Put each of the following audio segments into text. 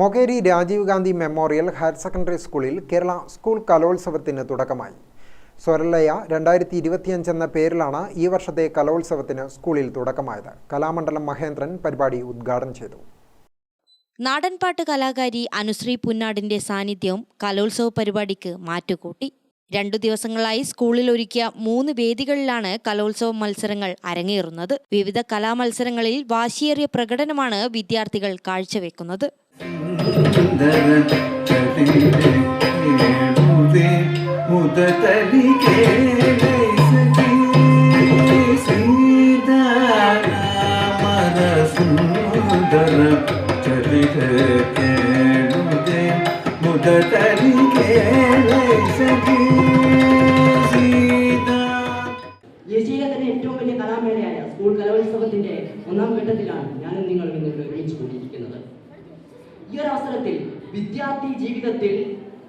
Mokeri Rajiv Gandhi memorial higher secondary സ്കൂളിൽ Kerala school കലോത്സവത്തിന് തുടക്കമായി. സ്വരലയ രണ്ടായിരത്തി ഇരുപത്തിയഞ്ച് എന്ന പേരിലാണ് ഈ വർഷത്തെ കലോത്സവത്തിന് സ്കൂളിൽ തുടക്കമായത്. കലാമണ്ഡലം മഹേന്ദ്രൻ പരിപാടി ഉദ്ഘാടനം ചെയ്തു. നാടൻപാട്ട് കലാകാരി അനുശ്രീ പുന്നാടിന്റെ സാന്നിധ്യവും കലോത്സവ പരിപാടിക്ക് മാറ്റുകൂട്ടി. രണ്ടു ദിവസങ്ങളായി സ്കൂളിൽ ഒരുക്കിയ മൂന്ന് വേദികളിലാണ് കലോത്സവ മത്സരങ്ങൾ അരങ്ങേറുന്നത്. വിവിധ കലാമത്സരങ്ങളിൽ വാശിയേറിയ പ്രകടനമാണ് വിദ്യാർത്ഥികൾ കാഴ്ചവെക്കുന്നത്. ദേശീയ തന്നെ ഏറ്റവും വലിയ കലാമേളയായ സ്കൂൾ കലോത്സവത്തിന്റെ ഒന്നാം ഘട്ടത്തിലാണ് ഞാൻ നിങ്ങൾ ഇന്നിവിടെ ഒരുമിച്ച് കൂടിയിരിക്കുന്നത്. അവസരത്തിൽ വിദ്യാർത്ഥി ജീവിതത്തിൽ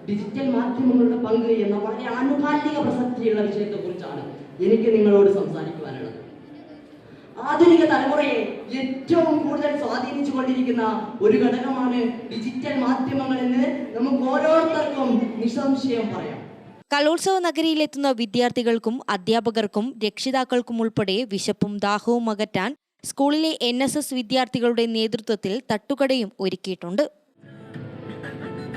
ഡിജിറ്റൽ മാധ്യമങ്ങളുടെ പങ്ക് എന്ന വളരെ ആനുകാലിക പ്രസക്തിയുള്ള വിഷയത്തെ കുറിച്ചാണ് എനിക്ക് നിങ്ങളോട് സംസാരിക്കുവാനുള്ളത്. ആധുനിക തലമുറയെ ഏറ്റവും കൂടുതൽ സ്വാധീനിച്ചു കൊണ്ടിരിക്കുന്ന ഒരു ഘടകമാണ് ഡിജിറ്റൽ മാധ്യമങ്ങൾ എന്ന് നമുക്ക് ഓരോരുത്തർക്കും നിസ്സംശയം പറയാം. കലോത്സവ നഗരിയിലെത്തുന്ന വിദ്യാർത്ഥികൾക്കും അധ്യാപകർക്കും രക്ഷിതാക്കൾക്കും ഉൾപ്പെടെ വിശപ്പും ദാഹവും അകറ്റാൻ സ്കൂളിലെ എൻ വിദ്യാർത്ഥികളുടെ നേതൃത്വത്തിൽ തട്ടുകടയും ഒരുക്കിയിട്ടുണ്ട്.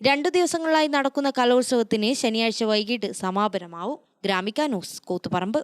രണ്ടു ദിവസങ്ങളായി നടക്കുന്ന കലോത്സവത്തിന് ശനിയാഴ്ച വൈകിട്ട് സമാപനമാവും. ഗ്രാമിക ന്യൂസ് കൂത്തുപറമ്പ്.